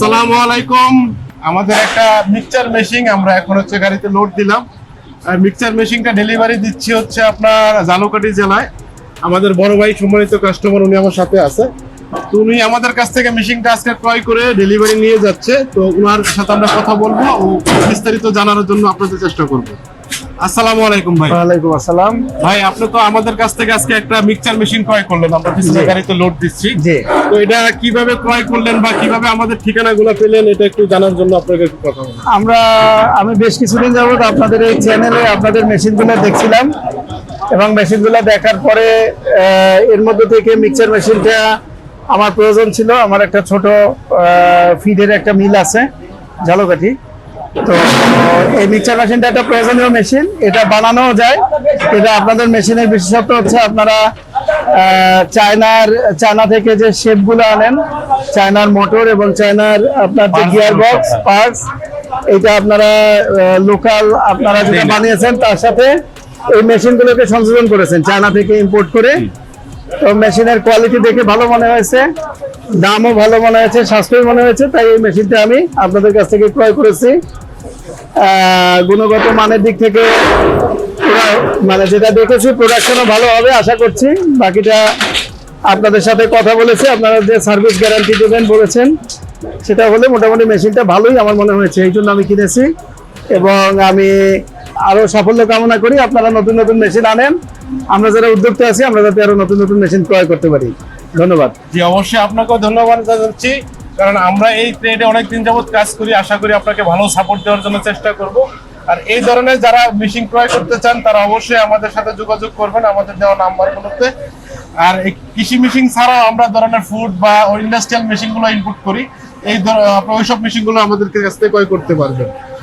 আসসালামু আলাইকুম। আমাদের একটা মিক্সচার মেশিন আমরা এখন হচ্ছে গাড়িতে লোড দিলাম। মিক্সচার মেশিনটা ডেলিভারি দিচ্ছি হচ্ছে আপনার জালুকাটি জেলায়। আমাদের বড় ভাই, সম্মানিত কাস্টমার উনি আমার সাথে আছে। তো উনি আমাদের কাছ থেকে মেশিনটা আজকে ক্রয় করে ডেলিভারি নিয়ে যাচ্ছে। তো ওনার সাথে আমরা কথা বলব ও বিস্তারিত জানার জন্য আপনাদের চেষ্টা করব। আসসালামু আলাইকুম ভাই। ওয়ালাইকুম আসসালাম। ভাই আপনি তো আমাদের কাছ থেকে আজকে একটা মিক্সচার মেশিন ক্রয় করলেন আমরা পিছনে। গাড়িতে লোড দিচ্ছি। জি। তো এটা কীভাবে ক্রয় করলেন বা কীভাবে আমাদের ঠিকানাগুলো পেলেন এটা একটু জানার জন্য আপনাকে একটু কথা আমরা আমি বেশ কিছুদিন যাবত আপনাদের এই চ্যানেলে আপনাদের মেশিনগুলো দেখছিলাম এবং মেশিনগুলো দেখার পরে এর মধ্যে থেকে মিক্সচার মেশিনটা আমার প্রয়োজন ছিল। আমার একটা ছোট ফিডের একটা মিল আছে ঝালকাঠি। তো এই মিক্সচার মেশিনটা একটা প্রয়োজনীয় মেশিন এটা বানানো যায়। এটা আপনাদের মেশিনের বিশেষত্ব হচ্ছে আপনারা চায়নার চায়না থেকে যে শেপগুলো আনেন চায়নার মোটর এবং চায়নার আপনার যে গিয়ার বক্স। পার্টস এটা আপনারা লোকাল আপনারা যেটা বানিয়েছেন তার সাথে এই মেশিনগুলোকে সংযোজন করেছেন চায়না থেকে ইম্পোর্ট করে। তো মেশিনের কোয়ালিটি দেখে ভালো মনে হয়েছে, দামও ভালো মনে হয়েছে, সাশ্রয় মনে হয়েছে, তাই এই মেশিনটা আমি আপনাদের কাছ থেকে ক্রয় করেছি। গুণগত মানের দিক থেকে মানে যেটা দেখেছি প্রোডাকশনও ভালো হবে, আশা করছি। বাকিটা আপনাদের সাথে কথা বলেছি, আপনারা যে সার্ভিস গ্যারান্টি দেবেন বলেছেন, সেটা হলে মোটামুটি মেশিনটা ভালোই আমার মনে হয়েছে, এই জন্য আমি কিনেছি। এবং আমি আরও সাফল্য কামনা করি আপনারা নতুন নতুন মেশিন আনেন। আমরা যারা উদ্যোক্তা আছি, আমরা যাতে আরও নতুন নতুন মেশিন ক্রয় করতে পারি। ধন্যবাদ। জি, অবশ্যই আপনাকেও ধন্যবাদ জানাচ্ছি। কারণ আমরা এই ট্রেডে অনেকদিন যাবত কাজ করি, আশা করি আপনাকে ভালো সাপোর্ট দেওয়ার জন্য চেষ্টা করব। আর এই ধরনের যারা মেশিন ক্রয় করতে চান, তারা অবশ্যই আমাদের সাথে যোগাযোগ করবেন আমাদের দেওয়া নাম্বারগুলোতে আর এই কৃষি মেশিন ছাড়াও আমরা ধরনের ফুড বা ইন্ডাস্ট্রিয়াল মেশিনগুলো ইনপুট করি। এই ধর- আপনি ওইসব মেশিনগুলো আমাদের কাছ থেকে ক্রয় করতে পারবেন।